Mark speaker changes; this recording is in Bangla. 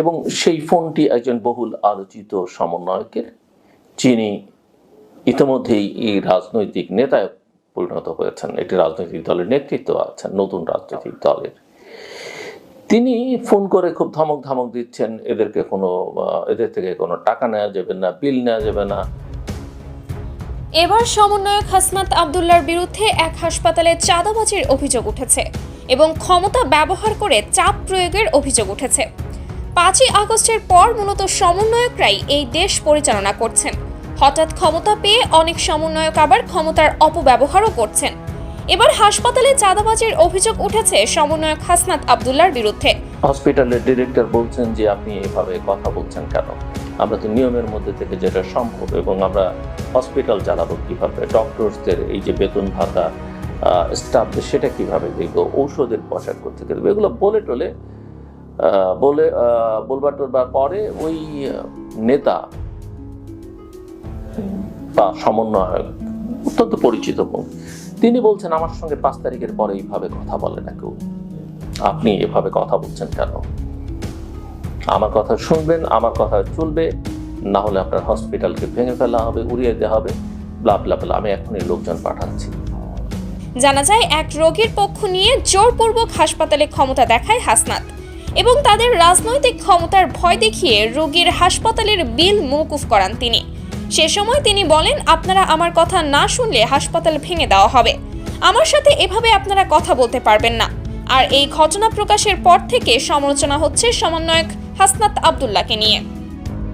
Speaker 1: এবং সেই ফোনটি একজন বহুল আলোচিত সমন্বয়কের, যিনি ইতিমধ্যেই এই রাজনৈতিক নেতায় পরিণত হয়েছেন। একটি রাজনৈতিক দলের নেতৃত্ব আছেন, নতুন রাজনৈতিক দলের। তিনি ফোন করে খুব ধমক ধমক দিচ্ছেন, এদেরকে কোনো, এদের থেকে কোনো টাকা নেওয়া যাবে না, বিল নেওয়া যাবে না।
Speaker 2: এবার সমন্বয়ক হাসমাত আবদুল্লার বিরুদ্ধে এক হাসপাতালে চাঁদাবাজির অভিযোগ উঠেছে এবং ক্ষমতা ব্যবহার করে চাপ প্রয়োগের অভিযোগ উঠেছে। পাঁচই আগস্টের পর মূলত সমন্বয়করাই এই দেশ পরিচালনা করছেন। হঠাৎ ক্ষমতা পেয়ে অনেক সমন্বয়ক আবার ক্ষমতার অপব্যবহারও করছেন। এবার হাসপাতালে চাঁদাবাজির অভিযোগ উঠেছে সমন্বয়ক হাসনাত আবদুল্লার বিরুদ্ধে।
Speaker 1: হসপিটালের ডিরেক্টর বলছেন যে, আপনি এভাবে কথা বলছেন কেন? আমরা তো নিয়মের মধ্যে থেকে যেটা সম্ভব এবং আমরা হসপিটাল চালাবো কীভাবে? ডক্টরসদের এই যে বেতন ভাতা স্টাফদের সেটা কীভাবে দেখব? ঔষধের পোশাক করতে দেবো? এগুলো বলে টলে বলে বলবার টলবার পরে ওই নেতা বা সমন্বয়ক, অত্যন্ত পরিচিত তিনি বলছেন, আমার সঙ্গে পাঁচ তারিখের পরে এইভাবে কথা বলে না কেউ। আপনি এভাবে কথা বলছেন কেন? আমার কথা শুনবেন, আমার কথা চলবে, না হলে আপনার হসপিটালকে ভেঙে ফেলা হবে, উড়িয়ে দেওয়া হবে ব্লা ব্লা ব্লা আমি এখনই লোকজন পাঠাচ্ছি।
Speaker 2: জানা যায়, এক রোগীর পক্ষ নিয়ে জোরপূর্বক হাসপাতালে ক্ষমতা দেখায় হাসনাত। এবং তাদের রাজনৈতিক ক্ষমতার ভয় দেখিয়ে রোগীর হাসপাতালের বিল মৌকুফ করান তিনি। সে সময় তিনি বলেন, আপনারা আমার কথা না শুনলে হাসপাতাল ভেঙে দেওয়া হবে। আমার সাথে এভাবে আপনারা কথা বলতে পারবেন না। আর এই ঘটনা প্রকাশের পর থেকে সমালোচনা হচ্ছে সমন্বয়ক হাসনাত আবদুল্লাহকে নিয়ে।